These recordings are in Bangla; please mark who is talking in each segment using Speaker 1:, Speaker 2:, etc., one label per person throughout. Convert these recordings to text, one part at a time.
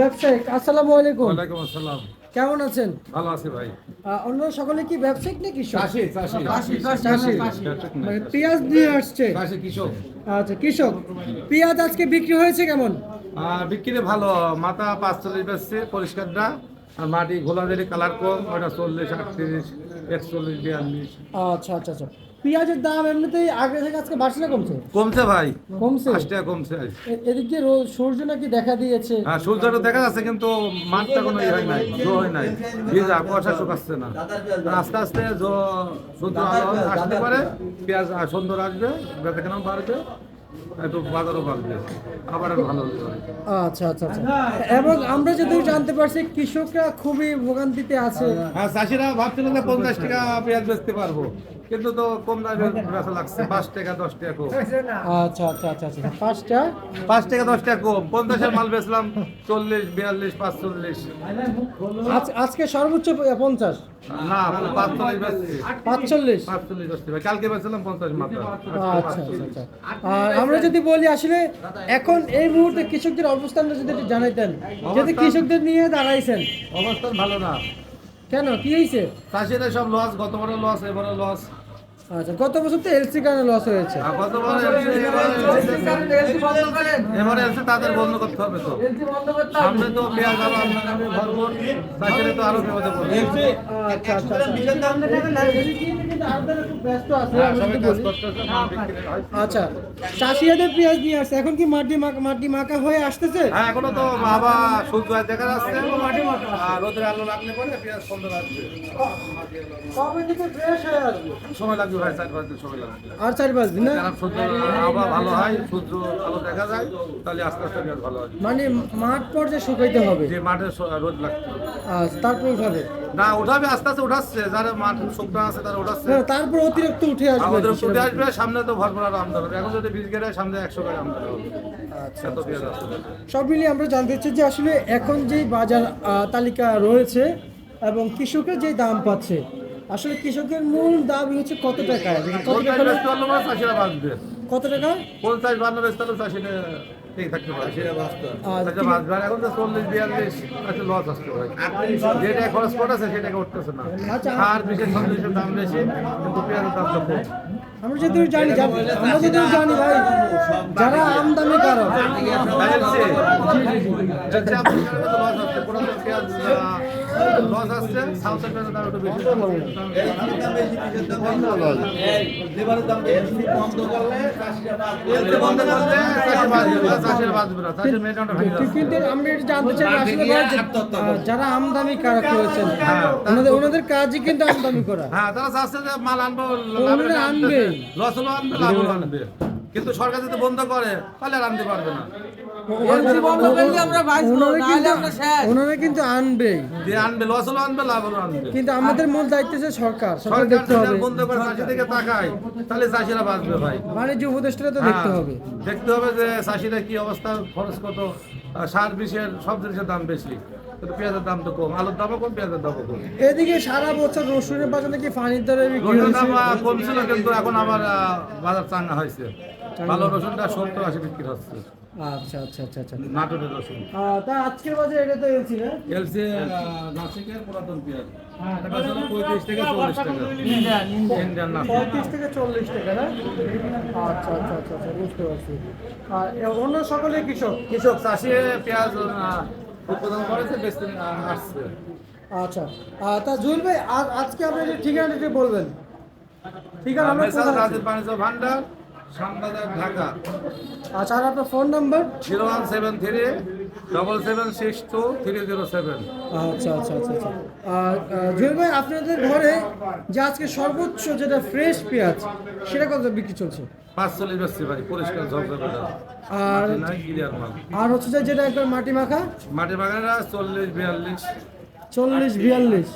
Speaker 1: ব্যবসায়িক আসসালামু আলাইকুম।
Speaker 2: ওয়ালাইকুম আসসালাম।
Speaker 1: কেমন আছেন?
Speaker 2: ভালো আছি ভাই।
Speaker 1: আহ, অন্যরা সকলে কি ব্যবসায়িক না কৃষক?
Speaker 2: চাষি চাষি।
Speaker 1: চাষি মানে পেঁয়াজ নিয়ে আসছে।
Speaker 2: চাষি কৃষক।
Speaker 1: আচ্ছা কৃষক। পেঁয়াজ আজকে বিক্রি হয়েছে কেমন?
Speaker 2: আহ, বিক্রি ভালো। মাথা পাঁচচল্লিশ বেচছে পরিষ্কারটা। আর মাটি ঘোলা দিলে কালার কম ওটা চল্লিশ আটত্রিশ একচল্লিশ বিয়াল্লিশ।
Speaker 1: আচ্ছা আচ্ছা আচ্ছা। পেঁয়াজের দাম এমনিতেই আগে থেকে আজকে বাড়ছে না কমছে?
Speaker 2: কমছে ভাই।
Speaker 1: কমছে?
Speaker 2: আজকে টাকা কমছে।
Speaker 1: এদিকে এদিক দিয়ে রোজ সূর্য নাকি দেখা দিয়েছে।
Speaker 2: হ্যাঁ সূর্যটা দেখা যাচ্ছে কিন্তু মাঠটা কোনো ইয়ে হয় নাই জো হয় নাই। বীজ কুয়াশা শুকাচ্ছে না। আস্তে আস্তে জ- সূর্য আসতে পারে পেঁয়াজ সুন্দর আসবে বেচা কেনাও বাড়বে। একটু বাজারও বাড়বে আবার ভালো
Speaker 1: আচ্ছা আচ্ছা আচ্ছা। এবং আমরা যদি জানতে পারছি কৃষকরা খুবই ভোগান্তিতে আছে।
Speaker 2: হ্যাঁ চাষিরা ভাবছিল যে পঞ্চাশ টাকা পেঁয়াজ বেচতে পারব। কিন্তু তো কম দামে বেচা লাগছে। পাঁচ টাকা দশ টাকা কম।
Speaker 1: আচ্ছা আচ্ছা আচ্ছা আচ্ছা। পাঁচটা
Speaker 2: পাঁচ টাকা দশ টাকা কম। পঞ্চাশের মাল বেচলাম চল্লিশ বিয়াল্লিশ পাঁচচল্লিশ।
Speaker 1: আজ- আজকে সর্বোচ্চ পঞ্চাশ?
Speaker 2: না পাঁচচল্লিশ
Speaker 1: পাঁচচল্লিশ?
Speaker 2: পাঁচচল্লিশ কালকে বেচলাম পঞ্চাশ মাত্র।
Speaker 1: আচ্ছা আচ্ছা আচ্ছা। আমরা যদি বলি আসলে এখন এই মুহূর্তে কৃষকদের অবস্থানটা যদি একটু জানাইতেন যদি কৃষকদের নিয়ে দাঁড়াইছেন।
Speaker 2: অবস্থান ভালো না।
Speaker 1: কেন? কি হয়েছে
Speaker 2: চাষিরা সব লস গতবারও লস এবারও লস
Speaker 1: আচ্ছা গত বছর তো এলসি কারণে লস হয়েছে।
Speaker 2: এবারে তাদের বন্ধ করতে হবে তো। সামনে তো পেঁয়াজ আরও আমদানি ভরপুর চাষিরা তো আরও বিপদে পড়বে।
Speaker 1: আচ্ছা আচ্ছা
Speaker 2: হ্যাঁ।
Speaker 1: আচ্ছা চাষিয়াদের পেঁয়াজ নিয়ে আসছে এখন কি মাটি মাটি মাখা হয়ে আসতেছে?
Speaker 2: হ্যাঁ এখনও তো আবার সূর্য দেখা যাচ্ছে আর রোদের আলো লাগলে পরে পেঁয়াজ সুন্দর আসবে
Speaker 1: কবে থেকে ফ্রেশ হয়ে আসবে।
Speaker 2: সময় লাগবে ভাই চার পাঁচ দিন সময় লাগবে।
Speaker 1: আর চার পাঁচ দিন না?
Speaker 2: সূর্য আবহাওয়া ভালো হয় সূর্য আলো দেখা যায় তাহলে আস্তে আস্তে পেঁয়াজ ভালো হয়।
Speaker 1: মানে মাঠ পর্যায়ে শুকাইতে হবে?
Speaker 2: যে মাঠে রোদ লাগছে।
Speaker 1: আচ্ছা, তারপর উঠাবে?
Speaker 2: না উঠাবে আস্তে আস্তে উঠাচ্ছে। যারা মাঠ শুকনো আছে তারা উঠাচ্ছে।
Speaker 1: তারপর অতিরিক্ত উঠে আসবে
Speaker 2: আমাদের উঠে আসবে সামনে তো ভরপুর এখন যদি বীজ কেটে সামনে একশো করে
Speaker 1: আচ্ছা
Speaker 2: পেঁয়াজ আসবে
Speaker 1: সব মিলিয়ে আমরা জানতে চাই যে আসলে এখন যে বাজার তালিকা রয়েছে এবং কৃষকের যে দাম পাচ্ছে আসলে কৃষকের মূল দাম হচ্ছে কত টাকা? কত টাকা কত টাকা?
Speaker 2: পঞ্চাশ বান্ন বেচতে ঠিক থাকতে পারে চাষিরা বাঁচবে
Speaker 1: আর
Speaker 2: আচ্ছা বাঁচবে আর এখন তো চল্লিশ বিয়াল্লিশ আছে লস আসতে পারে যেটা খরচ পড়েছে সেটাকে উঠতেছে না আর বিশেষ সবজির দাম বেশি কিন্তু পেঁয়াজের দাম তো কম
Speaker 1: আমরা যদি জানি জানি- আমরা যদি জানি ভাই যারা আমদানি কারক
Speaker 2: লস আসছে সাউথের পেঁয়াজের দাম একটু বেশি বন্ধ করলে চাষি বাঁচবে না, চাষিরা বাঁচবে না চাষির মেয়েটা ভেঙে
Speaker 1: কিন্তু আমরা এটা জানতে চাই আসলে ভাই যে, আহ, যারা আমদানি কারক রয়েছেন ওনাদের ওনাদের কাজই কিন্তু আমদানি করা
Speaker 2: হ্যাঁ তারা চাচ্ছে যে মাল আনব
Speaker 1: আনবে।
Speaker 2: লস হলো আনবে লাভ আনবে কিন্তু সরকার যদি বন্ধ করে তাহলে আর আনতে পারবে না
Speaker 1: ওনারা কিন্তু আনবে।
Speaker 2: আনবে লস হলো আনবে লাভ হলো আনবে।
Speaker 1: কিন্তু আমাদের মূল দায়িত্ব হচ্ছে সরকার সরকার
Speaker 2: সরকার
Speaker 1: দেখতে হবে।
Speaker 2: বন্ধ করে চাষি থেকে তাকায় তাহলে চাষিরা বাঁচবে ভাই।
Speaker 1: বাণিজ্য উপদেষ্টা তো দেখতে হবে।
Speaker 2: দেখতে হবে যে চাষিরা কি অবস্থা খরচ কত সার বিষের সব জিনিসের দাম বেশি। পেঁয়াজের দাম তো কম আলুর দামও কম পেঁয়াজের দামও কম।
Speaker 1: এদিকে সারা বছর রসুনের বাজার নাকি ফানির দরে বিক্রি
Speaker 2: রসুনের দাম
Speaker 1: হয়েছে
Speaker 2: আহ, কম ছিল কিন্তু এখন আবার আহ, বাজার চাঙ্গা হয়েছে। ভালো রসুনটা সত্তর আশি বিক্রি হচ্ছে।
Speaker 1: আচ্ছা আচ্ছা আচ্ছা আচ্ছা।
Speaker 2: নাটোরের রসুন।
Speaker 1: তা আজকের বাজারে এটা তো না?
Speaker 2: এলসি নাসিকের পুরাতন পেঁয়াজ। এটা পঁয়ত্রিশ থেকে চল্লিশ টাকা। ইন্ডিয়ান
Speaker 1: পঁয়ত্রিশ থেকে চল্লিশ টাকা না? আচ্ছা আচ্ছা আচ্ছা আচ্ছা বুঝতে পারছি। আর অন্য সকলে কৃষক?
Speaker 2: কৃষক চাষি পেঁয়াজ উৎপাদন করেছে বেশি আসছে।
Speaker 1: আচ্ছা। তা জুয়েল ভাই আজকে আপনি ঠিকানাটা বলবেন। ঠিকানা?
Speaker 2: রাজীব বাণিজ্য ভান্ডার শ্যামবাজার ঢাকা।
Speaker 1: আচ্ছা আর আপনার phone number
Speaker 2: zero one seven three double seven six two three zero seven.
Speaker 1: আচ্ছা আচ্ছা আচ্ছা আচ্ছা। আর আহ, ভাই আপনাদের ঘরে যে আজকে সর্বোচ্চ যেটা ফ্রেশ পেঁয়াজ সেটা কত বিক্রি চলছে?
Speaker 2: পাঁচচল্লিশ বেশি ভাই পরিষ্কার ঝকঝকে
Speaker 1: আর হচ্ছে যে যেটা একবার মাটি মাখা?
Speaker 2: মাটি বাগানেরা চল্লিশ বিয়াল্লিশ।
Speaker 1: চল্লিশ বিয়াল্লিশ।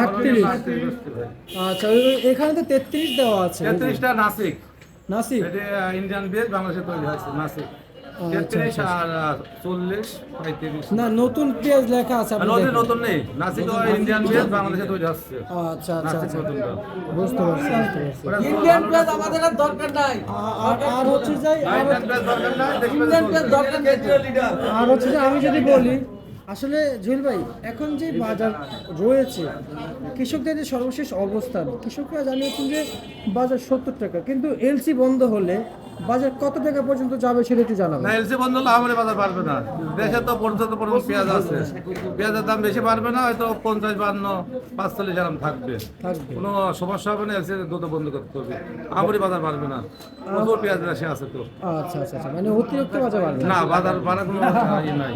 Speaker 1: আটত্রিশ। আচ্ছা এখানে তো তেত্রিশ দেওয়া আছে।
Speaker 2: তেত্রিশটা নাসিক।
Speaker 1: নাসিক?
Speaker 2: ইন্ডিয়ান বেজ বাংলাদেশে তৈরি হয়েছে নাসিক। আর চল্লিশ
Speaker 1: না নতুন পেঁয়াজ লেখা আছে
Speaker 2: নতুন নেই। নাসিক ইন্ডিয়ান পেঁয়াজ বাংলাদেশে তৈরি হচ্ছে।
Speaker 1: আচ্ছা আচ্ছা আচ্ছা। বুঝতে পারছি
Speaker 3: ইন্ডিয়ান পেঁয়াজ আমাদের আর দরকার নাই।
Speaker 1: আর আর হচ্ছে
Speaker 2: ইন্ডিয়ান পেঁয়াজ। দরকার নেই
Speaker 1: আর যে আমি যদি বলি আসলে জুয়েল ভাই, এখন যে বাজার রয়েছে, কৃষকদের যে সর্বশেষ অবস্থান, কৃষকরা জানিয়েছেন যে বাজার সত্তর টাকা, কিন্তু এলসি বন্ধ হলে বাজার কত টাকা পর্যন্ত যাবে সেটা একটু জানাবেন।
Speaker 2: না এলসি বন্ধ হলে আমাদের বাজার পারবে না। দেশে তো পর্যন্ত পর্যন্ত পেঁয়াজ আছে। পেঁয়াজের দাম বেশি পারবে না হয়তো পঞ্চাশ বান্ন পাঁচচল্লিশ গ্রাম থাকবে। কোনো সমস্যা হবে না এলসি দ্রুত বন্ধ করতে হবে। আমারই বাজার পারবে না। প্রচুর পেঁয়াজ রাশি আছে তো।
Speaker 1: আচ্ছা আচ্ছা আচ্ছা। মানে অতিরিক্ত বাজার বাড়বে
Speaker 2: না? বাজার বাড়ার কোনো নাই।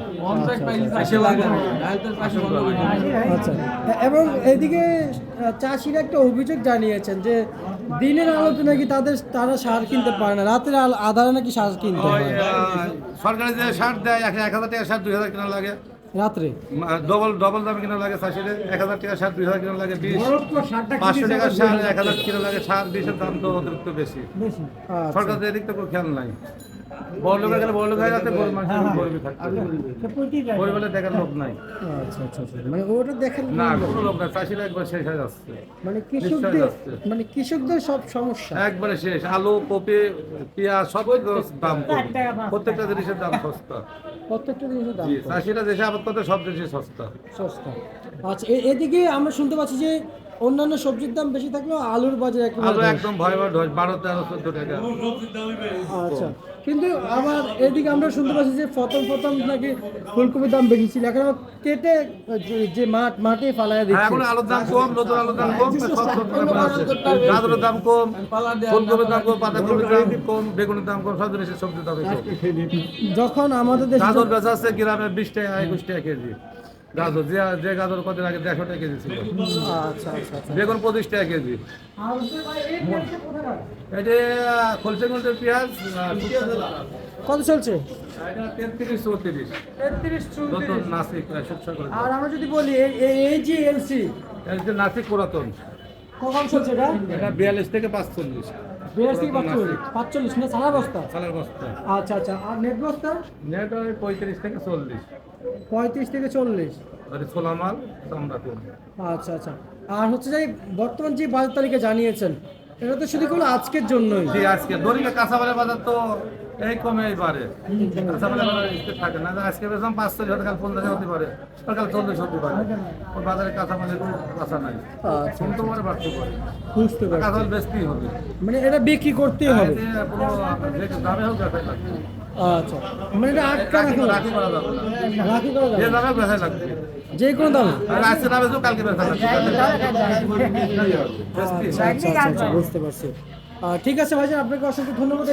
Speaker 1: আচ্ছা। এবং এদিকে চাষিরা একটা অভিযোগ জানিয়েছেন যে দিনের আলোতে নাকি তাদের তারা সার কিনতে পারে না। রাতের আলো- আধারে নাকি সার কিনতে হয়
Speaker 2: সরকারি যে সার দেয় এক এক হাজার টাকা সার দুই হাজার কেনা লাগে।
Speaker 1: রাত্রে?
Speaker 2: ডবল ডবল দামে কেনা লাগে চাষিদের এক হাজার টাকা সার দুই হাজার কেনা লাগে বিশ। পাঁচশো টাকা সার এক হাজার কেনা লাগে সার বিষের দাম তো অতিরিক্ত বেশি।
Speaker 1: বেশি। আচ্ছা।
Speaker 2: সরকার এদিক তো কোনো খেয়াল নাই। বড় লোকের গেলে বড় লোক হয়ে যাচ্ছে গরিব মানুষ গরিবই থাকতে গরিবের দেখার লোক নাই।
Speaker 1: আচ্ছা আচ্ছা আচ্ছা মানে ওটা দেখেন
Speaker 2: না কোনো লোক নাই চাষিরা একবার শেষ হয়ে যাচ্ছে।
Speaker 1: মানে কৃষকদের মানে কৃষকদের সব সমস্যা।
Speaker 2: একবারে শেষ। আলু কপি পেঁয়াজ সব দাম প্রত্যেকটা জিনিসের দাম সস্তা।
Speaker 1: প্রত্যেকটা জিনিসের দাম
Speaker 2: চাষিরা দেশে সব জিনিসই সস্তা।
Speaker 1: সস্তা। আচ্ছা এদিকে আমরা শুনতে পাচ্ছি যে অন্যান্য সবজির দাম বেশি থাকলেও আলুর বাজার
Speaker 2: আলু একদম ঢোল বারো তেরো চোদ্দ টাকা।
Speaker 1: আচ্ছা। কিন্তু আবার এদিকে আমরা শুনতে পাচ্ছি যে প্রথম প্রথম নাকি ফুলকপির দাম বেশি ছিল। এখন কেটে যে- মাঠ মাঠে ফালায় দিচ্ছে।
Speaker 2: এখন আলুর দাম কম নতুন আলুর দাম কম সব সব দাম আছে। গাজরের দাম কম ফুলকপির দাম কম পাতাকপির দাম কম বেগুনের দাম কম সব জিনিসের সবজির দাম
Speaker 1: যখন আমাদের দেশে
Speaker 2: গাজর বেচা আছে গ্রামে বিশ টাকা একুশ টাকা কেজি। গাজর যে যে গাজর কদিন আগে দেড়শো টাকা কেজি ছিল।
Speaker 1: আচ্ছা আচ্ছা আচ্ছা।
Speaker 2: বেগুন পঁচিশ টাকা কেজি। এটা খলসে খলসে পেঁয়াজ
Speaker 1: কত চলছে? আর আমরা যদি বলি এই- যে এলসি
Speaker 2: নাসিক পুরাতন।
Speaker 1: কখন চলছে এটা?
Speaker 2: এটা বিয়াল্লিশ থেকে পাঁচচল্লিশ।
Speaker 1: বিরাশি থেকে পাঁচচল্লিশ? পাঁচচল্লিশ না সারা বস্তা?
Speaker 2: সালের বস্তা।
Speaker 1: আচ্ছা আচ্ছা আর নেট বস্তা?
Speaker 2: নেট ওই পঁয়ত্রিশ থেকে চল্লিশ।
Speaker 1: পঁয়ত্রিশ থেকে চল্লিশ।
Speaker 2: আর ছোলা মাল
Speaker 1: আচ্ছা আচ্ছা। আর হচ্ছে যে বর্তমান যে বাজার তালিকা জানিয়েছেন এটা তো শুধু কোনো আজকের জন্যই।
Speaker 2: জি আজকে। দড়িকা কাঁচাবালের বাজার তো এই কমে বাড়ে। কাঁচাবালের বাজার স্থির থাকে না। আজকে বেতন পাঁচশো হতে কাল পঞ্চাশ হতে পারে। কাল চল্লিশ হতে পারে। ওই বাজারে কাঁচামালের কোনো কাঁচা নাই।
Speaker 1: আচ্ছা।
Speaker 2: কিন্তু পরে বাড়তে পারে।
Speaker 1: বুঝতে
Speaker 2: কাঁচামাল বেচতেই হবে।
Speaker 1: মানে এটা বিক্রি করতেই হবে।
Speaker 2: কোনো যে দামে হোক লাগবে।
Speaker 1: আচ্ছা। মানে এটা আটকা
Speaker 2: রাখি
Speaker 1: রাখি
Speaker 2: করা যাবে না।
Speaker 1: রাখি করা
Speaker 2: যে
Speaker 1: যাবে
Speaker 2: দামে বেচাই লাগবে।
Speaker 1: যে কোনো দাম।
Speaker 2: আর আজকে না বেচো কালকে লাগবে।
Speaker 1: বুঝতে পারছি। ঠিক আছে ভাইজান আপনাকে অসংখ্য ধন্যবাদ।